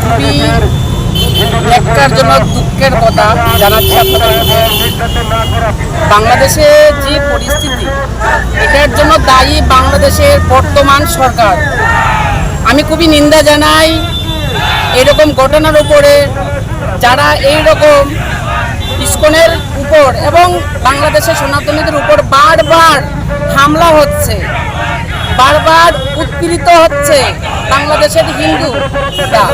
খুবই ন্যাক্কারজনক দুঃখের কথা জানাচ্ছি আপনাদের কাছে বাংলাদেশে যে পরিস্থিতি, এটার জন্য দায়ী বাংলাদেশের বর্তমান সরকার। আমি খুবই নিন্দা জানাই এরকম ঘটনার উপরে, যারা এই রকম ইস্কনের উপর এবং বাংলাদেশের সনাতনীদের উপর বারবার হামলা হচ্ছে। বারবার উৎপীড়িত হচ্ছে বাংলাদেশের হিন্দুরা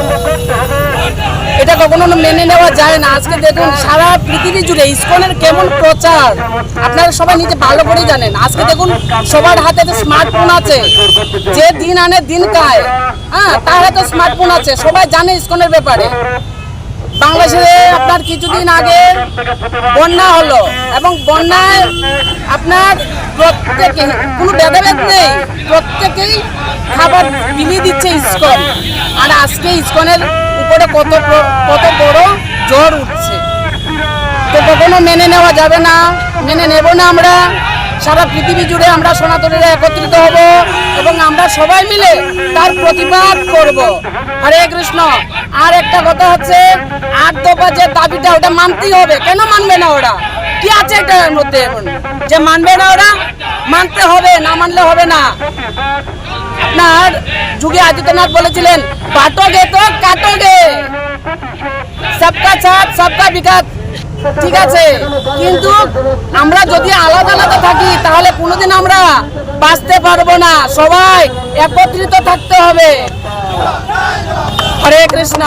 এটা কখনো মেনে নেওয়া যায় না। আজকে দেখুন, সারা পৃথিবী জুড়ে ইসকনের কেমন প্রচার। আপনারা সবাই নিজে ভালো করেই জানেন। আজকে দেখুন, সবার হাতে তো স্মার্টফোন আছে। যে দিন আনে দিন খায়। হ্যাঁ তার হাতে স্মার্টফোন আছে। সবাই জানে ইসকনের ব্যাপারে। বাংলাদেশে আপনার কিছুদিন আগে বন্যা হলো এবং বন্যায় আপনার প্রত্যেকে প্রত্যেকেই খাবার বিলিয়ে দিচ্ছে ইস্কন। আর আজকে ইস্কনের উপরে কত কত বড় জ্বর উঠছে। তো কখনো মেনে নেওয়া যাবে না, মেনে নেব না আমরা। সারা পৃথিবী জুড়ে আমরা সনাতনীরা একত্রিত হব এবং আমরা সবাই মিলে তার প্রতিবাদ করব। হরে কৃষ্ণ। আর একটা কথা হচ্ছে, আট দফা যে দাবিটা, ওটা মানতেই হবে। কেন মানবে না ওরা? কি আছে এটার মধ্যে এখন? যে মানবে না ওরা, মানতে হবে, না মানলে হবে না। আপনার যুগে আদিত্যনাথ বলেছিলেন বাটোগে তো কাটোগে। সবকা সাথ সবকা বিকাশ ঠিক আছে, কিন্তু আমরা যদি আলাদা আলাদা থাকি, তাহলে কোনোদিন আমরা বাঁচতে পারব না। সবাই একত্রিত থাকতে হবে। হরে কৃষ্ণ।